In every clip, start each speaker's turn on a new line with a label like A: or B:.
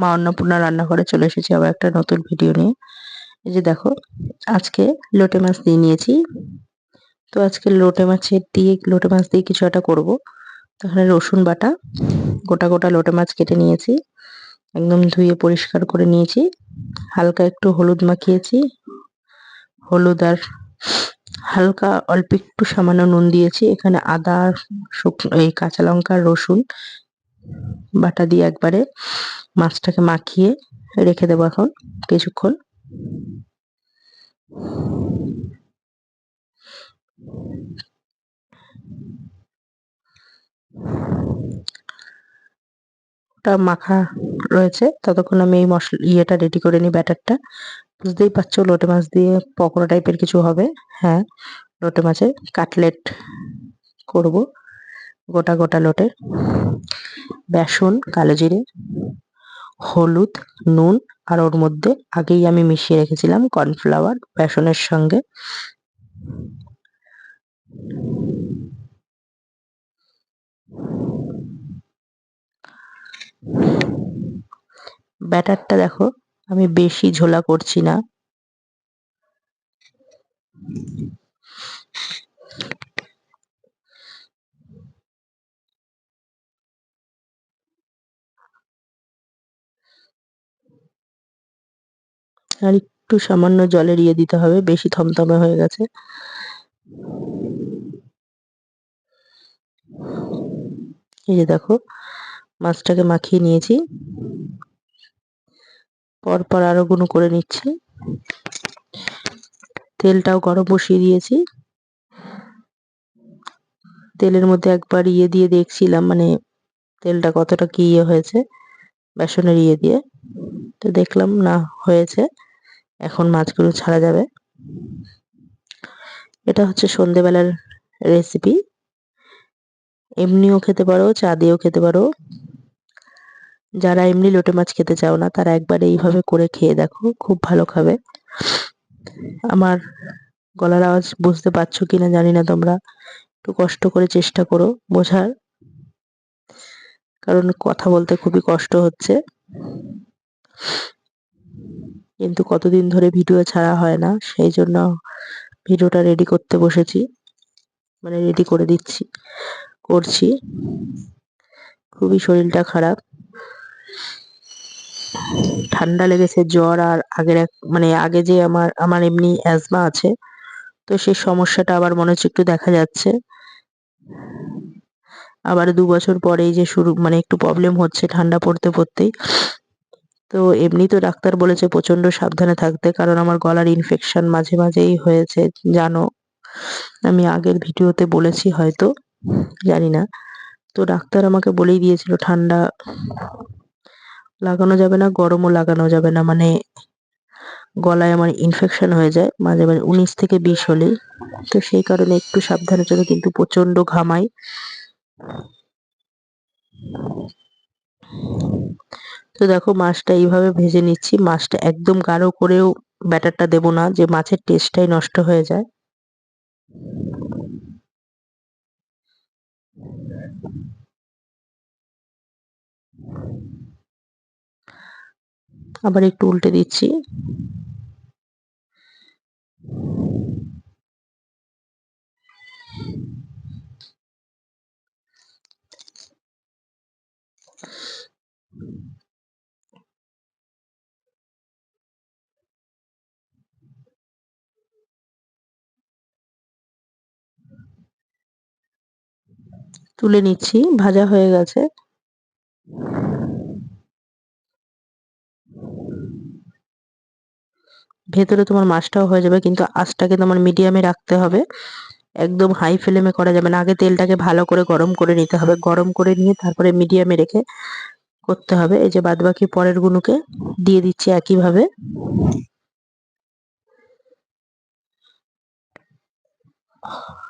A: মা অন্নপূর্ণা রান্নাঘরে চলে এসেছি আবার একটা নতুন ভিডিও নিয়ে। এই যে দেখো, আজকে লোটে মাছ দিয়ে নিয়েছি। তো আজকে লোটে মাছের দিয়ে, লোটে মাছ দিয়ে কিছু একটা করব। তো এখানে রসুন বাটা, গোটা গোটা লোটে মাছ কেটে নিয়েছি। একদম ধুয়ে পরিষ্কার করে নিয়েছি। হালকা একটু হলুদ মাখিয়েছি। হলুদ আর হালকা অল্প একটু সামান্য নুন দিয়েছি। এখানে আদা শুকনো এই কাঁচা লঙ্কা, রসুন বাটা দিয়ে একবারে মাছটাকে মাখিয়ে রেখে দেবো এখন কিছুক্ষণ। মাখা রয়েছে, ততক্ষণ আমি এই মশলা, ইয়েটা রেডি করে নিই ব্যাটারটা। বুঝতেই পারছ, লোটে মাছ দিয়ে পকোড়া টাইপের কিছু হবে। হ্যাঁ লোটে মাছের কাটলেট করব গোটা গোটা লোটে। বেসন, কালো জিরে। হলুদ, নুন, আর ওর মধ্যে আগেই আমি মিশিয়ে রেখেছিলাম কর্নফ্লাওয়ার বেসনের সঙ্গে। ব্যাটারটা দেখো, আমি বেশি ঝোলা করছি না। আর একটু সামান্য জলের ইয়ে দিতে হবে, বেশি থমথমে হয়ে গেছে। এই যে দেখো, মাছটাকে মাখিয়ে নিয়েছি। পরপর আরও গুলো করে নিচ্ছি। তেলটাও গরম বসিয়ে দিয়েছি। তেলের মধ্যে একবার ইয়ে দিয়ে দেখছিলাম মানে তেলটা কতটা কি ইয়ে হয়েছে, বেসনের ইয়ে দিয়ে। তো দেখলাম না, হয়েছে। এখন মাছগুলো ছাড়া যাবে। এটা হচ্ছে সন্ধেবেলার রেসিপি এমনিও খেতে পারো, চা দিয়েও খেতে পারো। যারা এমনি লোটে মাছ খেতে চাও না, তারা একবার এইভাবে করে খেয়ে দেখো, খুব ভালো খাবে। আমার গলার আওয়াজ বুঝতে পারছ কিনা জানি না তোমরা। একটু কষ্ট করে চেষ্টা করো বোঝার। কারণ কথা বলতে খুবই কষ্ট হচ্ছে। কিন্তু কতদিন ধরে ভিডিও ছাড়া হয় না, সেই জন্য ভিডিওটা রেডি করতে বসেছি মানে রেডি করে দিচ্ছি, করছি। খুবই শরীরটা খারাপ। ঠান্ডা লেগেছে, জ্বর আর আগের এক মানে আগে যে আমার আমার এমনি অ্যাজমা আছে, তো সেই সমস্যাটা আবার মনে হচ্ছে একটু দেখা যাচ্ছে। আবার দু বছর পরেই যে শুরু মানে একটু প্রবলেম হচ্ছে ঠান্ডা পড়তে পড়তেই। তো এমনি তো ডাক্তার বলেছে প্রচণ্ড সাবধানে থাকতে, কারণ আমার গলার ইনফেকশন মাঝে মাঝেই হয়েছে, জানো। আমি আগের ভিডিওতে বলেছি হয়তো, জানি না। তো ডাক্তার আমাকে বলেই দিয়েছিল, ঠান্ডা লাগানো যাবে না, গরমও লাগানো যাবে না মানে গলায় আমার ইনফেকশন হয়ে যায়, মাঝে মাঝে উনিশ থেকে বিশ হলেই। তো সেই কারণে একটু সাবধানের জন্য কিন্তু প্রচণ্ড ঘামাই। তো দেখো মাছটা এইভাবে ভেজে নিচ্ছি। মাছটা একদম গাঢ় করেও ব্যাটারটা দেব না, যে মাছের টেস্টটাই নষ্ট হয়ে যায়। আবার একটু উল্টে দিচ্ছি। তুলে নিচ্ছি, ভাজা হয়ে গেছে। ভেতরে তোমার মাছটাও হয়ে যাবে, কিন্তু আঁচটাকে তোমার মিডিয়ামে রাখতে হবে। একদম হাই ফ্লেমে করা যাবে না, আগে তেলটাকে ভালো করে গরম করে নিতে হবে। গরম করে নিয়ে তারপরে মিডিয়ামে রেখে করতে হবে। এই যে বাদবাকি পরের গুনুকে দিয়ে দিচ্ছি একইভাবে। ভাবে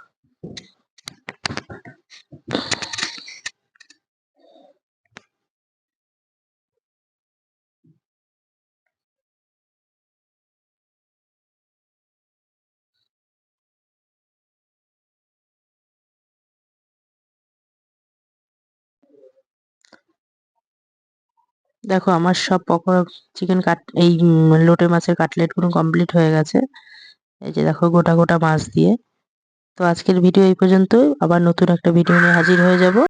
A: দেখো, আমার সব পকোড়া চিকেন কাট, এই লোটে মাছের কাটলেটগুলো কমপ্লিট হয়ে গেছে। এই যে দেখো, গোটা গোটা মাছ দিয়ে। তো আজকের ভিডিও এই পর্যন্ত আবার নতুন একটা ভিডিও নিয়ে হাজির হয়ে যাব।